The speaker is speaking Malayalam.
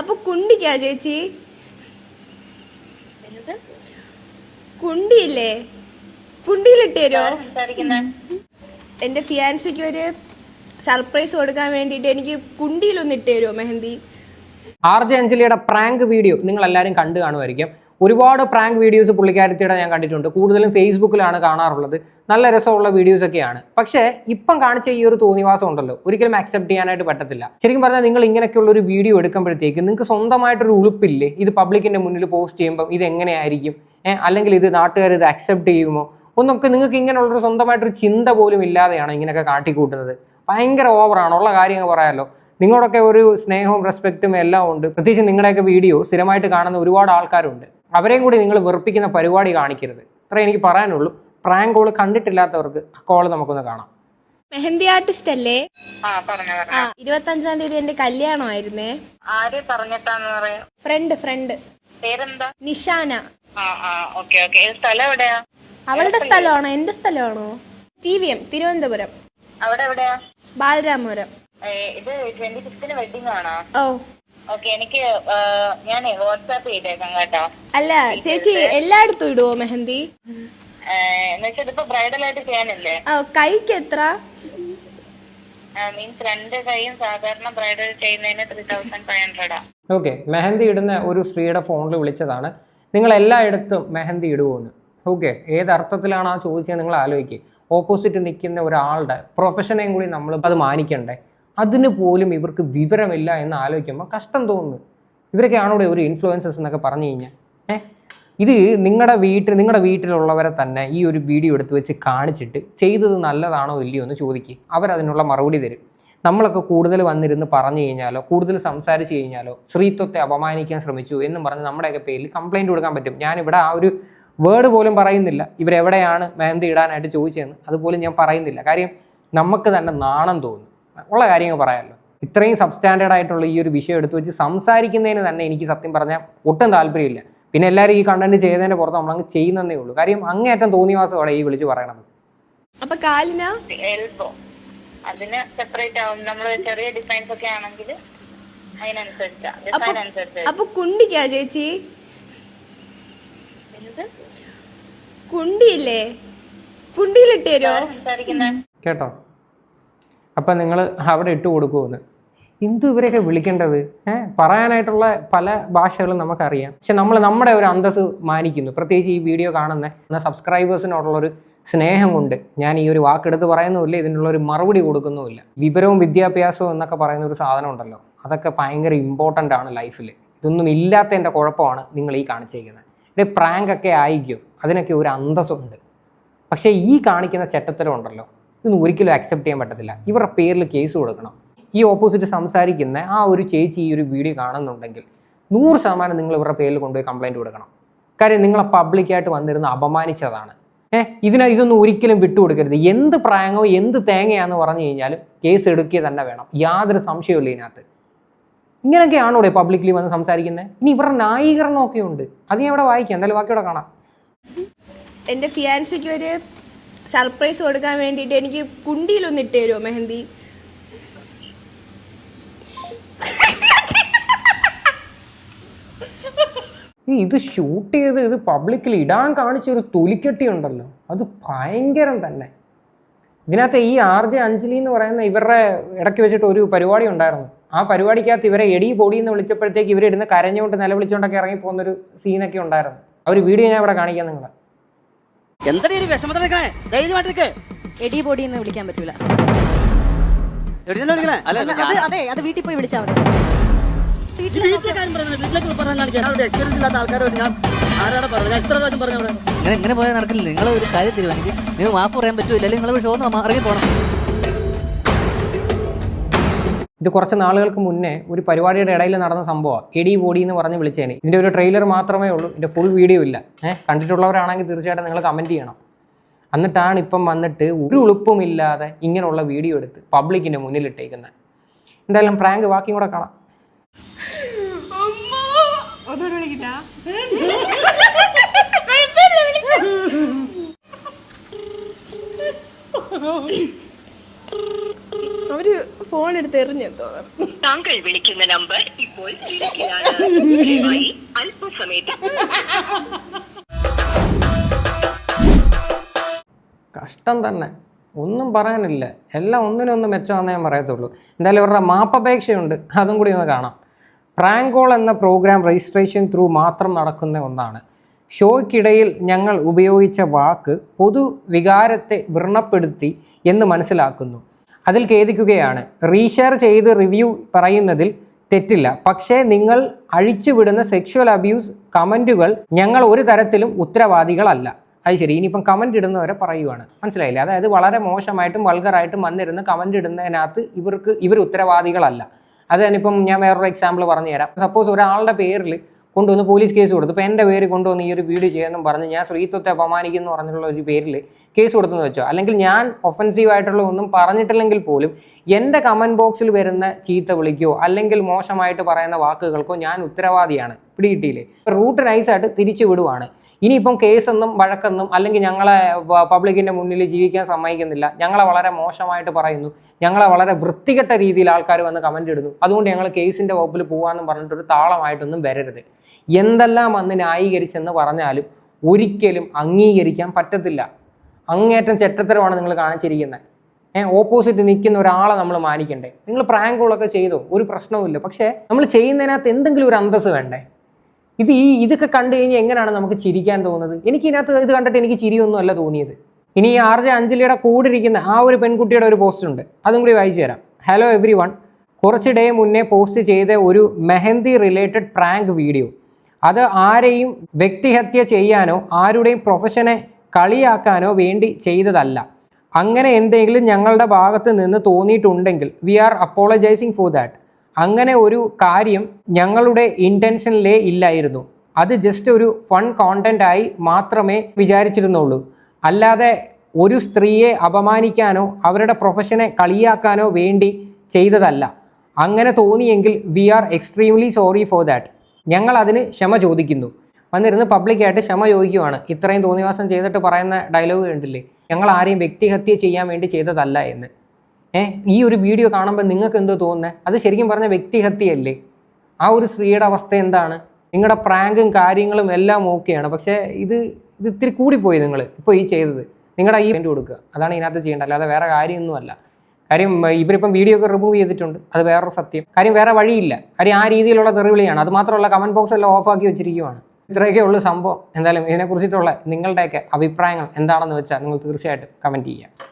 അപ്പൊ കുണ്ടിക്കാ ചേച്ചി? കുണ്ടിയില്ലേ? കുണ്ടിയിലിട്ട് എന്റെ ഫിയാൻസിക്ക് ഒരു സർപ്രൈസ് കൊടുക്കാൻ വേണ്ടിയിട്ട് എനിക്ക് കുണ്ടിയിലൊന്ന് ഇട്ടേരോ തരുമോ മെഹന്തി? ആർ ജെ അഞ്ജലിയുടെ പ്രാങ്ക് വീഡിയോ നിങ്ങൾ എല്ലാവരും കണ്ടു കാണുമായിരിക്കും. ഒരുപാട് പ്രാങ്ക് വീഡിയോസ് പുള്ളിക്കാരത്തിയുടെ ഞാൻ കണ്ടിട്ടുണ്ട്. കൂടുതലും ഫേസ്ബുക്കിലാണ് കാണാറുള്ളത്. നല്ല രസമുള്ള വീഡിയോസ് ഒക്കെയാണ്. പക്ഷേ ഇപ്പം കാണിച്ച ഈ ഒരു തോന്നിവാസം ഉണ്ടല്ലോ. ഒരിക്കലും അക്സെപ്റ്റ് ചെയ്യാനായിട്ട് പറ്റത്തില്ല. ശരിക്കും പറഞ്ഞാൽ നിങ്ങൾ ഇങ്ങനെയൊക്കെയുള്ള ഒരു വീഡിയോ എടുക്കുമ്പോഴത്തേക്ക് നിങ്ങൾക്ക് സ്വന്തമായിട്ടൊരു ഉളുപ്പില്ലേ? ഇത് പബ്ലിക്കിന്റെ മുന്നിൽ പോസ്റ്റ് ചെയ്യുമ്പോൾ ഇത് എങ്ങനെയായിരിക്കും? അല്ലെങ്കിൽ ഇത് നാട്ടുകാർ ഇത് അക്സെപ്റ്റ് ചെയ്യുമോ? ഒന്നൊക്കെ നിങ്ങൾക്ക് ഇങ്ങനെയുള്ളൊരു സ്വന്തമായിട്ടൊരു ചിന്ത പോലും ഇല്ലാതെയാണ് ഇങ്ങനെയൊക്കെ കാട്ടിക്കൂട്ടുന്നത്. ഭയങ്കര ഓവറാണ് ഉള്ള കാര്യങ്ങൾ പറയാമല്ലോ നിങ്ങളോടൊക്കെ ഒരു സ്നേഹവും റെസ്പെക്റ്റും എല്ലാം ഉണ്ട്. പ്രത്യേകിച്ച് നിങ്ങളുടെയൊക്കെ വീഡിയോ സ്ഥിരമായിട്ട് കാണുന്ന ഒരുപാട് ആൾക്കാരുണ്ട്. അവരെയും കൂടി നിങ്ങൾ വെറുപ്പിക്കുന്ന പരിപാടി കാണിക്കരുത്. ഇത്ര എനിക്ക് പറയാനുള്ളൂ. പ്രാങ്ക് കോൾ കണ്ടിട്ടില്ലാത്തവർക്ക് ആ കോൾ നമുക്കൊന്ന് കാണാം. മെഹന്തി ആർട്ടിസ്റ്റ് അല്ലേ? ആ പറഞ്ഞു ഇരുപത്തഞ്ചാം തീയതി എന്റെ കല്യാണമായിരുന്നേ ആര് പറഞ്ഞിട്ടാന്ന് പറയാം? ഫ്രണ്ട് ഫ്രണ്ട് പേരെന്താ? നിഷാന. സ്ഥലം എവിടെയാ? അവളുടെ സ്ഥലമാണോ? എന്റെ സ്ഥലമാണോ? T V M Thiruvananthapuram. അവിടെ എവിടെയാ? ബാലരാമപുരം. ഏ, ഇത് ട്വന്റി ഫിഫ്തിന് വെഡിങ് ആണോ? ഓ. എനിക്ക് ഞാൻ വാട്സാപ്പ് ചെയ്തേക്കാം കേട്ടോ. അല്ല ചേച്ചി എല്ലായിടത്തും ഇടുവോ മെഹന്തി? എന്നുവെച്ചാൽ ബ്രൈഡൽ ആയിട്ട് ചെയ്യാനല്ലേ? കൈക്ക് എത്ര മീൻസ് രണ്ട് കൈയും സാധാരണ ബ്രൈഡൽ ചെയ്യുന്നതിന് ത്രീ തൗസൻഡ് ഫൈവ് ഹൺഡ്രഡാ ഓക്കെ മെഹന്തി ഇടുന്ന ഒരു സ്ത്രീയുടെ ഫോണിൽ വിളിച്ചതാണ്. നിങ്ങൾ എല്ലായിടത്തും മെഹന്തി ഇടുമോന്ന് ഓക്കെ ഏത് അർത്ഥത്തിലാണ് ആ ചോദിച്ചത് നിങ്ങൾ ആലോചിക്കുക ഓപ്പോസിറ്റ് നിൽക്കുന്ന ഒരാളുടെ പ്രൊഫഷനെയും കൂടി നമ്മൾ അത് മാനിക്കണ്ടേ? അതിന് പോലും ഇവർക്ക് വിവരമില്ല എന്ന് ആലോചിക്കുമ്പോൾ കഷ്ടം തോന്നുന്നു. ഇവരൊക്കെയാണോ ഇവിടെ ഒരു ഇൻഫ്ലുവൻസസ് എന്നൊക്കെ പറഞ്ഞു കഴിഞ്ഞാൽ ഇത് നിങ്ങളുടെ വീട്ടിൽ നിങ്ങളുടെ വീട്ടിലുള്ളവരെ തന്നെ ഈ ഒരു വീഡിയോ എടുത്ത് വെച്ച് കാണിച്ചിട്ട് ചെയ്തത് നല്ലതാണോ ഇല്ലയോ എന്ന് ചോദിക്കുക അവരതിനുള്ള മറുപടി തരും. നമ്മളൊക്കെ കൂടുതൽ വന്നിരുന്ന് പറഞ്ഞു കഴിഞ്ഞാലോ കൂടുതൽ സംസാരിച്ച് കഴിഞ്ഞാലോ സ്ത്രീത്വത്തെ അപമാനിക്കാൻ ശ്രമിച്ചു എന്നും പറഞ്ഞ് നമ്മുടെയൊക്കെ പേരിൽ കംപ്ലൈന്റ് കൊടുക്കാൻ പറ്റും. ഞാനിവിടെ ആ ഒരു വേർഡ് പോലും പറയുന്നില്ല. ഇവരെവിടെയാണ് മെഹന്തി ഇടാനായിട്ട് ചോദിച്ചതെന്ന്. അതുപോലും ഞാൻ പറയുന്നില്ല. കാര്യം നമുക്ക് തന്നെ നാണം തോന്നും ഉള്ള കാര്യങ്ങൾ പറയാമല്ലോ. ഇത്രയും സബ്സ്റ്റാൻഡേർഡ് ആയിട്ടുള്ള ഈ ഒരു വിഷയം എടുത്തു വെച്ച് സംസാരിക്കുന്നതിന് തന്നെ എനിക്ക് സത്യം പറഞ്ഞാൽ ഒട്ടും താല്പര്യമില്ല. പിന്നെ എല്ലാവരും ഈ കണ്ടന്റ് ചെയ്തതിന്റെ പുറത്ത് നമ്മൾ അങ്ങ് ചെയ്യുന്നതേ ഉള്ളൂ. കാര്യം അങ്ങേറ്റം തോന്നിവാസമാണ് ഈ വിളിച്ചു പറയണത്. അപ്പൊ കാലിന്? എൽബോ. അതിന് സെപ്പറേറ്റ് ആവും. നമ്മൾ ചെറിയ ഡിസൈൻസ് ഒക്കെ ആണെങ്കിൽ അപ്പൊ കുണ്ടിക്കാ ചേച്ചി? കുണ്ടിയില്ലേ? കുണ്ടിയിലിട്ടോ കേട്ടോ? അപ്പം നിങ്ങൾ അവിടെ ഇട്ട് കൊടുക്കുമെന്ന് എന്തു ഇവരെയൊക്കെ വിളിക്കേണ്ടത്? ഏഹ് പറയാനായിട്ടുള്ള പല ഭാഷകളും നമുക്കറിയാം. പക്ഷെ നമ്മൾ നമ്മുടെ ഒരു അന്തസ് മാനിക്കുന്നു. പ്രത്യേകിച്ച് ഈ വീഡിയോ കാണുന്ന സബ്സ്ക്രൈബേഴ്സിനോടുള്ളൊരു സ്നേഹം കൊണ്ട് ഞാൻ ഈ ഒരു വാക്കെടുത്ത് പറയുന്നുമില്ല. ഇതിനുള്ള ഒരു മറുപടി കൊടുക്കുന്നുമില്ല. വിവരവും വിദ്യാഭ്യാസവും എന്നൊക്കെ പറയുന്ന ഒരു സാധനം ഉണ്ടല്ലോ. അതൊക്കെ ഭയങ്കര ഇമ്പോർട്ടന്റ് ആണ് ലൈഫിൽ ഇതൊന്നും ഇല്ലാത്തതിന്റെ കുഴപ്പമാണ് നിങ്ങൾ ഈ കാണിച്ചിരിക്കുന്നത്. ഇവിടെ പ്രാങ്ക് ഒക്കെ ആയിരിക്കും. അതിനൊക്കെ ഒരു അന്തസ്സുണ്ട്. പക്ഷേ ഈ കാണിക്കുന്ന ചെറ്റത്തരം ഉണ്ടല്ലോ ഇതൊന്നും ഒരിക്കലും അക്സെപ്റ്റ് ചെയ്യാൻ പറ്റത്തില്ല. ഇവരുടെ പേരിൽ കേസ് കൊടുക്കണം. ഈ ഓപ്പോസിറ്റ് സംസാരിക്കുന്ന ആ ഒരു ചേച്ചി ഈ ഒരു വീഡിയോ കാണുന്നുണ്ടെങ്കിൽ നൂറ് ശതമാനം നിങ്ങൾ ഇവരുടെ പേരിൽ കൊണ്ടുപോയി കംപ്ലൈന്റ് കൊടുക്കണം. കാര്യം നിങ്ങളെ പബ്ലിക്കായിട്ട് വന്നിരുന്ന് അപമാനിച്ചതാണ്. ഏഹ് ഇതിന് ഇതൊന്നും ഒരിക്കലും വിട്ടുകൊടുക്കരുത് എന്ത് പ്രായങ്ങോ എന്ത് തേങ്ങയാന്ന് പറഞ്ഞു കഴിഞ്ഞാലും കേസ് എടുക്കുക തന്നെ വേണം. യാതൊരു സംശയമില്ല ഇതിനകത്ത്. ഇങ്ങനെയൊക്കെയാണോ ഇവിടെ പബ്ലിക്കലി വന്ന് സംസാരിക്കുന്നത്? ഇനി ഇവരുടെ ന്യായീകരണമൊക്കെ ഉണ്ട്. അത് ഞാൻ ഇവിടെ വായിക്കാം. എന്തായാലും ബാക്കിയോടെ കാണാം. എന്റെ ഫിയാൻസിക്ക് ഒരു സർപ്രൈസ് കൊടുക്കാൻ വേണ്ടിയിട്ട് എനിക്ക് കുണ്ടിയിലൊന്ന് ഇട്ട് തരുമോ മെഹന്തി? ഇത് ഷൂട്ട് ചെയ്ത് ഇത് പബ്ലിക്കിൽ ഇടാൻ കാണിച്ച ഒരു തൊലിക്കെട്ടി ഉണ്ടല്ലോ. അത് ഭയങ്കരം തന്നെ. ഇതിനകത്ത് ഈ ആർ ജെ അഞ്ജലി എന്ന് പറയുന്ന ഇവരുടെ ഇടയ്ക്ക് വെച്ചിട്ട് ഒരു പരിപാടി ഉണ്ടായിരുന്നു. ആ പരിപാടിക്കകത്ത് ഇവരെ എടി പൊടി എന്ന് വിളിച്ചപ്പോഴത്തേക്ക് ഇവരിടുന്ന് കരഞ്ഞുകൊണ്ട് നിലവിളിച്ചുകൊണ്ടൊക്കെ ഇറങ്ങി പോകുന്നൊരു സീനൊക്കെ ഉണ്ടായിരുന്നു. ആ ഒരു വീഡിയോ ഞാൻ ഇവിടെ കാണിക്കാം നിങ്ങളെ. എന്തൊരു ഒരു വിഷമത്തിൽ നിൽക്കണേ? ധൈര്യമായിട്ട് നിൽക്ക്. എടി എന്ന് വിളിക്കാൻ പറ്റൂല. വിളിക്കണേ? അത് അതെ അത് വീട്ടിൽ പോയി വിളിച്ചാൽ മതി. ഈ വീട്ടിലെ കാര്യം വീട്ടിലേക്ക് പറഞ്ഞാൽ എക്സ്പീരിയൻസ് ഇല്ലാത്ത ആൾക്കാരോട് ഞാൻ ആരാണ് പറഞ്ഞത്? ഞാൻ എത്ര പ്രാവശ്യം പറഞ്ഞു അവിടെ. ഇങ്ങനെ ഇങ്ങനെ പോയാൽ നടക്കില്ല. നിങ്ങൾ ഒരു കാര്യം തീരുമാനിക്കും. നിങ്ങൾ മാപ്പ് പറയാൻ പറ്റൂല. അല്ലെങ്കിൽ നിങ്ങൾ ഷോ ഇറങ്ങി പോകണം ഇത് കുറച്ച് നാളുകൾക്ക് മുന്നേ ഒരു പരിപാടിയുടെ ഇടയിൽ നടന്ന സംഭവമാണ് എടി ബോഡി എന്ന് പറഞ്ഞ് വിളിച്ചേനെ. ഇതിന്റെ ഒരു ട്രെയിലർ മാത്രമേ ഉള്ളൂ ഇതിന്റെ ഫുൾ വീഡിയോ ഇല്ല. ഏഹ് കണ്ടിട്ടുള്ളവരാണെങ്കിൽ തീർച്ചയായിട്ടും നിങ്ങൾ കമന്റ് ചെയ്യണം. എന്നിട്ടാണ് ഇപ്പം വന്നിട്ട് ഒരു ഉളുപ്പുമില്ലാതെ ഇങ്ങനെയുള്ള വീഡിയോ എടുത്ത് പബ്ലിക്കിന്റെ മുന്നിൽ ഇട്ടേക്കുന്നത് എന്തായാലും പ്രാങ്ക് ബാക്കിയും കൂടെ കാണാം. അവർ ഫോൺ എടുത്ത് എറിഞ്ഞു തോന്നുന്നു താങ്കൾ വിളിക്കുന്ന നമ്പർ ഇപ്പോൾ തിരക്കിലാണ് ദയവായി അല്പസമയത്ത് കഷ്ടം തന്നെ. ഒന്നും പറയാനില്ല. എല്ലാം ഒന്നിനൊന്നും മെച്ചമാണെന്ന് ഞാൻ പറയത്തുള്ളൂ. എന്തായാലും ഇവരുടെ മാപ്പപേക്ഷയുണ്ട്. അതും കൂടി ഒന്ന് കാണാം. പ്രാങ്കോൾ എന്ന പ്രോഗ്രാം രജിസ്ട്രേഷൻ ത്രൂ മാത്രം നടക്കുന്ന ഒന്നാണ്. ഷോയ്ക്കിടയിൽ ഞങ്ങൾ ഉപയോഗിച്ച വാക്ക് പൊതുവികാരത്തെ വ്രണപ്പെടുത്തി എന്ന് മനസ്സിലാക്കുന്നു. അതിൽ ഖേദിക്കുകയാണ്. റീഷെയർ ചെയ്ത് റിവ്യൂ പറയുന്നതിൽ തെറ്റില്ല. പക്ഷേ നിങ്ങൾ അഴിച്ചുവിടുന്ന സെക്ഷുവൽ അബ്യൂസ് കമന്റുകൾ ഞങ്ങൾ ഒരു തരത്തിലും ഉത്തരവാദികളല്ല. അത് ശരി ഇനിയിപ്പം കമന്റ് ഇടുന്നവരെ പറയുവാണ്. മനസ്സിലായില്ലേ? അതായത് വളരെ മോശമായിട്ടും വൾഗറായിട്ടും വന്നിരുന്ന് കമന്റ് ഇടുന്നതിനകത്ത് ഇവർക്ക് ഇവർ ഉത്തരവാദികളല്ല. അത് തന്നെ ഇപ്പം ഞാൻ വേറൊരു എക്സാമ്പിൾ പറഞ്ഞു തരാം സപ്പോസ് ഒരാളുടെ പേരിൽ കൊണ്ടുവന്ന് പോലീസ് കേസ് കൊടുത്തു. ഇപ്പോൾ എന്റെ പേര് കൊണ്ടുവന്ന് ഈ ഒരു വീഡിയോ ചെയ്യാമെന്നും പറഞ്ഞ് ഞാൻ സ്ത്രീത്വത്തെ അപമാനിക്കുന്നു പറഞ്ഞിട്ടുള്ള ഒരു പേരിൽ കേസ് കൊടുത്തെന്ന് വെച്ചോ? അല്ലെങ്കിൽ ഞാൻ ഒഫൻസീവ് ആയിട്ടുള്ള ഒന്നും പറഞ്ഞിട്ടില്ലെങ്കിൽ പോലും എന്റെ കമന്റ് ബോക്സിൽ വരുന്ന ചീത്ത വിളിക്കോ അല്ലെങ്കിൽ മോശമായിട്ട് പറയുന്ന വാക്കുകൾക്കോ ഞാൻ ഉത്തരവാദിയാണ് പിടികിട്ടിയില്ലേ? റൂട്ട് നൈസായിട്ട് തിരിച്ചു വിടുവാണ്. ഇനിയിപ്പം കേസെന്നും വഴക്കെന്നും അല്ലെങ്കിൽ ഞങ്ങളെ പബ്ലിക്കിന്റെ മുന്നിൽ ജീവിക്കാൻ സമ്മതിക്കുന്നില്ല. ഞങ്ങളെ വളരെ മോശമായിട്ട് പറയുന്നു. ഞങ്ങളെ വളരെ വൃത്തികെട്ട രീതിയിൽ ആൾക്കാർ വന്ന് കമന്റ് ഇടുന്നു. അതുകൊണ്ട് ഞങ്ങൾ കേസിന്റെ വകുപ്പിൽ പോകാമെന്നും പറഞ്ഞിട്ടൊരു താളമായിട്ടൊന്നും വരരുത്. എന്തെല്ലാം വന്ന് ന്യായീകരിച്ചെന്ന് പറഞ്ഞാലും ഒരിക്കലും അംഗീകരിക്കാൻ പറ്റത്തില്ല. അങ്ങേറ്റം ചെറ്റത്തരമാണ് നിങ്ങൾ കാണിച്ചിരിക്കുന്നത് ഏഹ് ഓപ്പോസിറ്റ് നിൽക്കുന്ന ഒരാളെ നമ്മൾ മാനിക്കണ്ടേ? നിങ്ങൾ പ്രാങ്കുകളൊക്കെ ചെയ്തോ? ഒരു പ്രശ്നവുമില്ല. പക്ഷേ നമ്മൾ ചെയ്യുന്നതിനകത്ത് എന്തെങ്കിലും ഒരു അന്തസ്സ് വേണ്ടേ? ഇത് ഈ ഇതൊക്കെ കണ്ടു കഴിഞ്ഞാൽ എങ്ങനെയാണ് നമുക്ക് ചിരിക്കാൻ തോന്നുന്നത്? എനിക്ക് ഇതിനകത്ത് ഇത് കണ്ടിട്ട് എനിക്ക് ചിരിയൊന്നും അല്ല തോന്നിയത്. ഇനി ഈ ആർ ജെ അഞ്ജലിയുടെ കൂടെ ഇരിക്കുന്ന ആ ഒരു പെൺകുട്ടിയുടെ ഒരു പോസ്റ്റ് ഉണ്ട്. അതും കൂടി വായിച്ചു തരാം. ഹലോ എവ്രി വൺ കുറച്ച് ഡേ മുന്നേ പോസ്റ്റ് ചെയ്ത ഒരു മെഹന്തി റിലേറ്റഡ് പ്രാങ്ക് വീഡിയോ അത് ആരെയും വ്യക്തിഹത്യ ചെയ്യാനോ ആരുടെയും പ്രൊഫഷനെ കളിയാക്കാനോ വേണ്ടി ചെയ്തതല്ല. അങ്ങനെ എന്തെങ്കിലും ഞങ്ങളുടെ ഭാഗത്ത് നിന്ന് തോന്നിയിട്ടുണ്ടെങ്കിൽ we are apologising for that അങ്ങനെ ഒരു കാര്യം ഞങ്ങളുടെ ഇന്റൻഷനിലേ ഇല്ലായിരുന്നു. അത് ജസ്റ്റ് ഒരു ഫൺ കോണ്ടന്റ് ആയി മാത്രമേ വിചാരിച്ചിരുന്നുള്ളൂ. അല്ലാതെ ഒരു സ്ത്രീയെ അപമാനിക്കാനോ അവരുടെ പ്രൊഫഷനെ കളിയാക്കാനോ വേണ്ടി ചെയ്തതല്ല. അങ്ങനെ തോന്നിയെങ്കിൽ we are extremely sorry for that ഞങ്ങൾ അതിന് ക്ഷമ ചോദിക്കുന്നു. വന്നിരുന്ന് പബ്ലിക്കായിട്ട് ക്ഷമ ചോദിക്കുവാണ്. ഇത്രയും തോന്നിവാസം ചെയ്തിട്ട് പറയുന്ന ഡയലോഗ് കണ്ടില്ലേ? ഞങ്ങൾ ആരെയും വ്യക്തിഹത്യ ചെയ്യാൻ വേണ്ടി ചെയ്തതല്ല എന്ന്. ഈ ഒരു വീഡിയോ കാണുമ്പോൾ നിങ്ങൾക്ക് എന്തോ തോന്നുന്നത് അത് ശരിക്കും പറഞ്ഞ വ്യക്തിഹത്യയല്ലേ? ആ ഒരു സ്ത്രീയുടെ അവസ്ഥ എന്താണ്? നിങ്ങളുടെ പ്രാങ്കും കാര്യങ്ങളും എല്ലാം ഓക്കെയാണ്. പക്ഷേ ഇത് ഇത് ഇത്തിരി കൂടിപ്പോയി നിങ്ങൾ ഇപ്പോൾ ഈ ചെയ്തത്. നിങ്ങളുടെ ഈ വേണ്ടി കൊടുക്കുക. അതാണ് ഇതിനകത്ത് ചെയ്യേണ്ടത്. അല്ലാതെ വേറെ കാര്യമൊന്നുമല്ല. കാര്യം ഇവരിപ്പം വീഡിയോ ഒക്കെ റിമൂവ് ചെയ്തിട്ടുണ്ട്. അത് വേറൊരു സത്യം. കാര്യം വേറെ വഴിയില്ല. കാര്യം ആ രീതിയിലുള്ള തെറിവിളിയാണ്. അത് മാത്രമല്ല കമന്റ് ബോക്സ് എല്ലാം ഓഫാക്കി വെച്ചിരിക്കുകയാണ് ഇത്രയൊക്കെ ഉള്ളൂ സംഭവം. എന്തായാലും ഇതിനെക്കുറിച്ചിട്ടുള്ള നിങ്ങളുടെയൊക്കെ അഭിപ്രായങ്ങൾ എന്താണെന്ന് വെച്ചാൽ നിങ്ങൾ തീർച്ചയായിട്ടും കമന്റ് ചെയ്യുക.